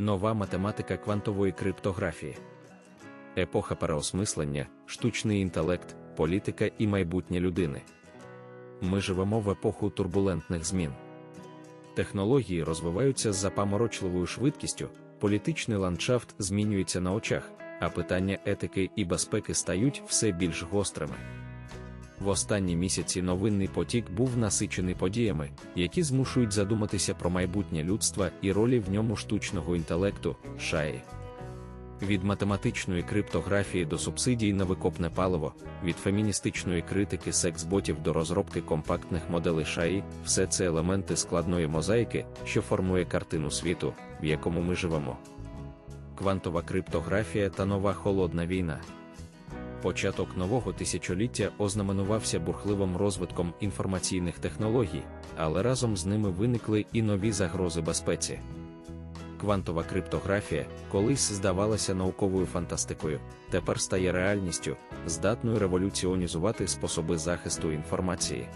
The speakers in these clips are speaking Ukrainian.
нова математика квантової криптографії. Епоха переосмислення, штучний інтелект, політика і майбутнє людини. Ми живемо в епоху турбулентних змін. Технології розвиваються з запаморочливою швидкістю, політичний ландшафт змінюється на очах, а питання етики і безпеки стають все більш гострими. В останні місяці новинний потік був насичений подіями, які змушують задуматися про майбутнє людства і ролі в ньому штучного інтелекту, шаї. Від математичної криптографії до субсидій на викопне паливо, від феміністичної критики секс-ботів до розробки компактних моделей шаї, все це елементи складної мозаїки, що формує картину світу, в якому ми живемо. Квантова криптографія та нова холодна війна. Початок нового тисячоліття ознаменувався бурхливим розвитком інформаційних технологій, але разом з ними виникли і нові загрози безпеці. Квантова криптографія, колись здавалася науковою фантастикою, тепер стає реальністю, здатною революціонізувати способи захисту інформації.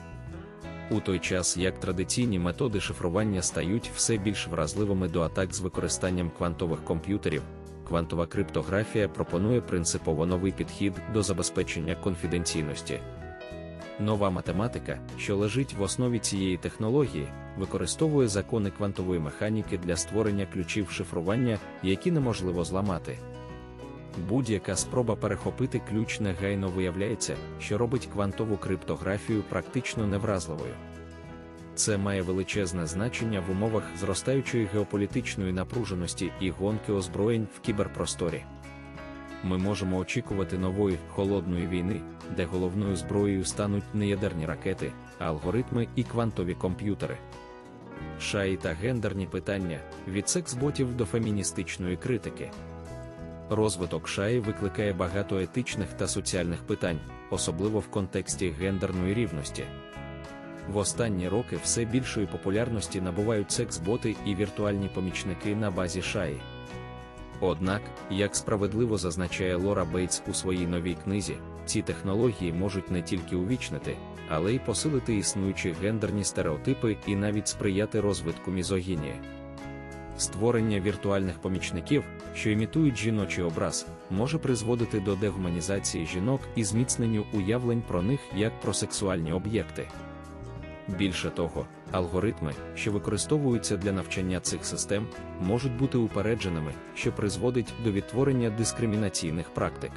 У той час як традиційні методи шифрування стають все більш вразливими до атак з використанням квантових комп'ютерів, квантова криптографія пропонує принципово новий підхід до забезпечення конфіденційності. Нова математика, що лежить в основі цієї технології, використовує закони квантової механіки для створення ключів шифрування, які неможливо зламати. Будь-яка спроба перехопити ключ негайно виявляється, що робить квантову криптографію практично невразливою. Це має величезне значення в умовах зростаючої геополітичної напруженості і гонки озброєнь в кіберпросторі. Ми можемо очікувати нової холодної війни, де головною зброєю стануть не ядерні ракети, а алгоритми і квантові комп'ютери. Шаї та гендерні питання від секс-ботів до феміністичної критики. Розвиток шаї викликає багато етичних та соціальних питань, особливо в контексті гендерної рівності. В останні роки все більшої популярності набувають секс-боти і віртуальні помічники на базі шаї. Однак, як справедливо зазначає Лора Бейтс у своїй новій книзі, ці технології можуть не тільки увічнити, але й посилити існуючі гендерні стереотипи і навіть сприяти розвитку мізогінії. Створення віртуальних помічників, що імітують жіночий образ, може призводити до дегуманізації жінок і зміцненню уявлень про них як про сексуальні об'єкти. Більше того, алгоритми, що використовуються для навчання цих систем, можуть бути упередженими, що призводить до відтворення дискримінаційних практик.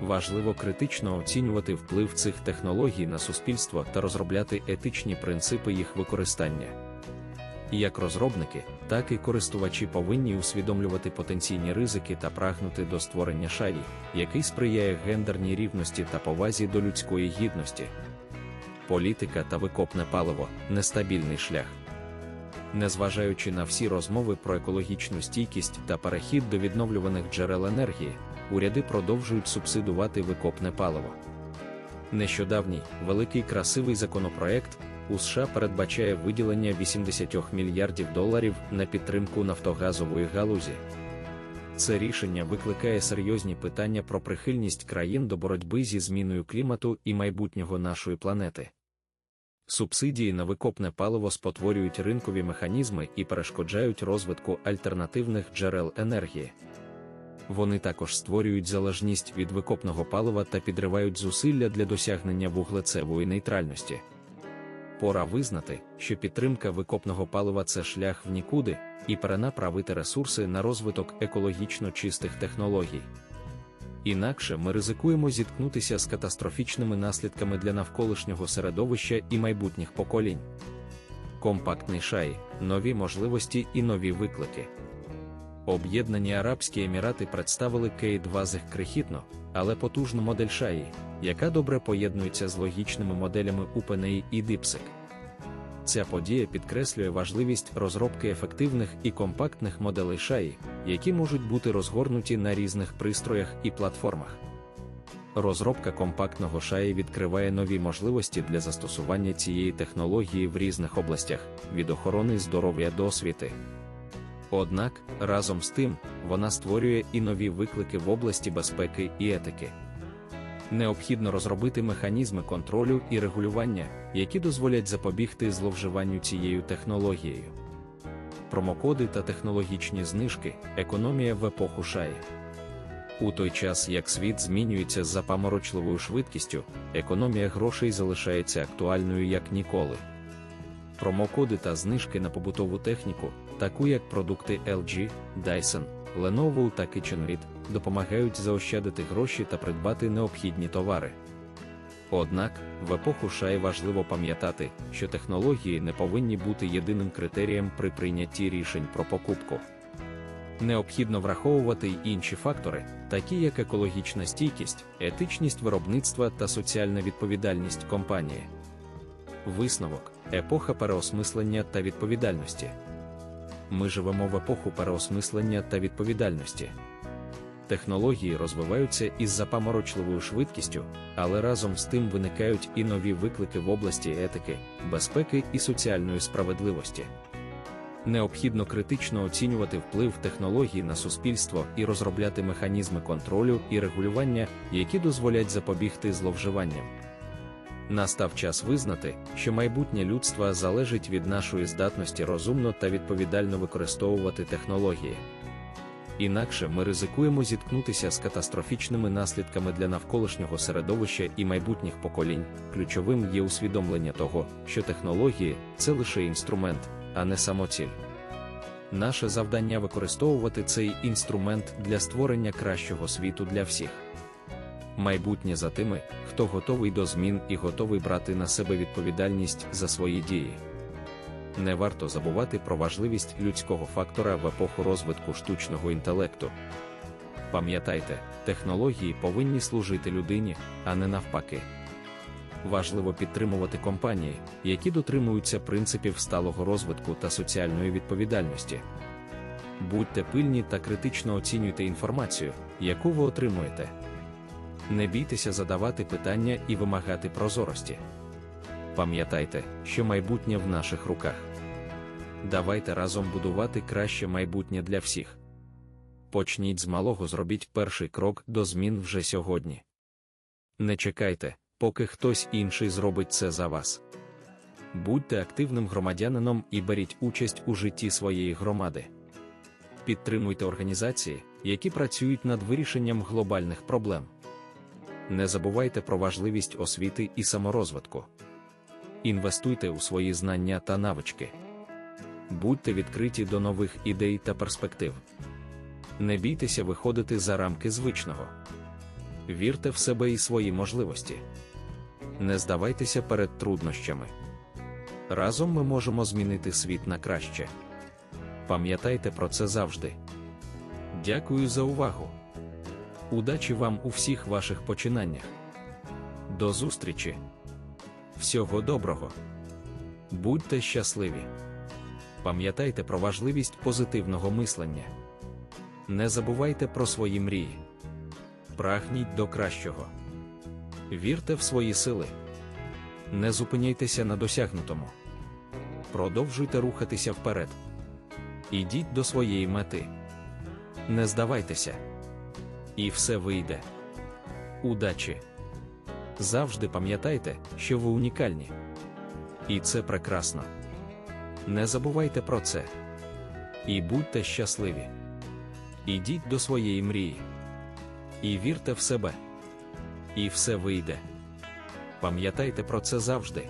Важливо критично оцінювати вплив цих технологій на суспільство та розробляти етичні принципи їх використання. Як розробники, так і користувачі повинні усвідомлювати потенційні ризики та прагнути до створення шаї, який сприяє гендерній рівності та повазі до людської гідності. Політика та викопне паливо нестабільний шлях. Незважаючи на всі розмови про екологічну стійкість та перехід до відновлюваних джерел енергії, уряди продовжують субсидувати викопне паливо. Нещодавній великий красивий законопроект у США передбачає виділення 80 мільярдів доларів на підтримку нафтогазової галузі. Це рішення викликає серйозні питання про прихильність країн до боротьби зі зміною клімату і майбутнього нашої планети. Субсидії на викопне паливо спотворюють ринкові механізми і перешкоджають розвитку альтернативних джерел енергії. Вони також створюють залежність від викопного палива та підривають зусилля для досягнення вуглецевої нейтральності. Пора визнати, що підтримка викопного палива це шлях в нікуди, і перенаправити ресурси на розвиток екологічно чистих технологій. Інакше ми ризикуємо зіткнутися з катастрофічними наслідками для навколишнього середовища і майбутніх поколінь. Компактний шай, нові можливості і нові виклики. Об'єднані Арабські Емірати представили K2 з крихітно, але потужну модель шаї, яка добре поєднується з логічними моделями OpenAI і DeepSeek. Ця подія підкреслює важливість розробки ефективних і компактних моделей шаї, які можуть бути розгорнуті на різних пристроях і платформах. Розробка компактного шаї відкриває нові можливості для застосування цієї технології в різних областях, від охорони здоров'я до освіти. Однак, разом з тим, вона створює і нові виклики в області безпеки і етики. Необхідно розробити механізми контролю і регулювання, які дозволять запобігти зловживанню цією технологією. промокоди та технологічні знижки, економія в епоху шаї. У той час, як світ змінюється з запаморочливою швидкістю, економія грошей залишається актуальною як ніколи. Промокоди та знижки на побутову техніку, таку як продукти LG, Dyson, Lenovo та KitchenAid, допомагають заощадити гроші та придбати необхідні товари. Однак, в епоху шай важливо пам'ятати, що технології не повинні бути єдиним критерієм при прийнятті рішень про покупку. Необхідно враховувати й інші фактори, такі як екологічна стійкість, етичність виробництва та соціальна відповідальність компанії. Висновок епоха переосмислення та відповідальності. Ми живемо в епоху переосмислення та відповідальності. Технології розвиваються із запаморочливою швидкістю, але разом з тим виникають і нові виклики в області етики, безпеки і соціальної справедливості. Необхідно критично оцінювати вплив технологій на суспільство і розробляти механізми контролю і регулювання, які дозволять запобігти зловживанням. Настав час визнати, що майбутнє людства залежить від нашої здатності розумно та відповідально використовувати технології. Інакше ми ризикуємо зіткнутися з катастрофічними наслідками для навколишнього середовища і майбутніх поколінь. Ключовим є усвідомлення того, що технології це лише інструмент, а не самоціль. Наше завдання використовувати цей інструмент для створення кращого світу для всіх. Майбутнє за тими, хто готовий до змін і готовий брати на себе відповідальність за свої дії. Не варто забувати про важливість людського фактора в епоху розвитку штучного інтелекту. Пам'ятайте, технології повинні служити людині, а не навпаки. Важливо підтримувати компанії, які дотримуються принципів сталого розвитку та соціальної відповідальності. Будьте пильні та критично оцінюйте інформацію, яку ви отримуєте. Не бійтеся задавати питання і вимагати прозорості. Пам'ятайте, що майбутнє в наших руках. Давайте разом будувати краще майбутнє для всіх. Почніть з малого зробіть перший крок до змін вже сьогодні. Не чекайте, поки хтось інший зробить це за вас. Будьте активним громадянином і беріть участь у житті своєї громади. Підтримуйте організації, які працюють над вирішенням глобальних проблем. Не забувайте про важливість освіти і саморозвитку. Інвестуйте у свої знання та навички. Будьте відкриті до нових ідей та перспектив. Не бійтеся виходити за рамки звичного. Вірте в себе і свої можливості. Не здавайтеся перед труднощами. Разом ми можемо змінити світ на краще. Пам'ятайте про це завжди. Дякую за увагу. Удачі вам у всіх ваших починаннях. До зустрічі! Всього доброго! Будьте щасливі! Пам'ятайте про важливість позитивного мислення. Не забувайте про свої мрії. Прагніть до кращого. Вірте в свої сили. Не зупиняйтеся на досягнутому. Продовжуйте рухатися вперед. Ідіть до своєї мети. Не здавайтеся. І все вийде. Удачі! Завжди пам'ятайте, що ви унікальні. І це прекрасно. Не забувайте про це. І будьте щасливі. Ідіть до своєї мрії. І вірте в себе. І все вийде. Пам'ятайте про це завжди.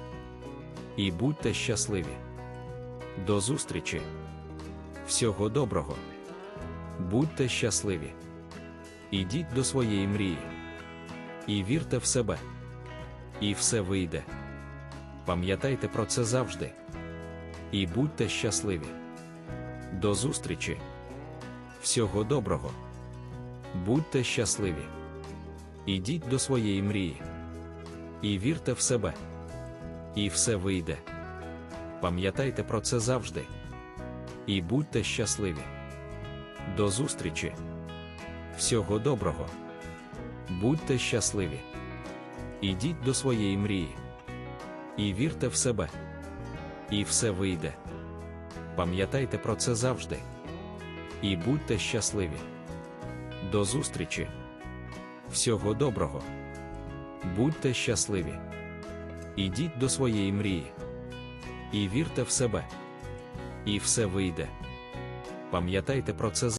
І будьте щасливі. До зустрічі. Всього доброго. Будьте щасливі. Ідіть до своєї мрії. І вірте в себе. І все вийде. Пам'ятайте про це завжди. І будьте щасливі. До зустрічі. Всього доброго. Будьте щасливі. Ідіть до своєї мрії. І вірте в себе. І все вийде. Пам'ятайте про це завжди. І будьте щасливі. До зустрічі. Всього доброго. Будьте щасливі. Ідіть до своєї мрії. І вірте в себе. І все вийде. Пам'ятайте про це завжди. І будьте щасливі. До зустрічі. Всього доброго. Будьте щасливі. Ідіть до своєї мрії. І вірте в себе. І все вийде. Пам'ятайте про це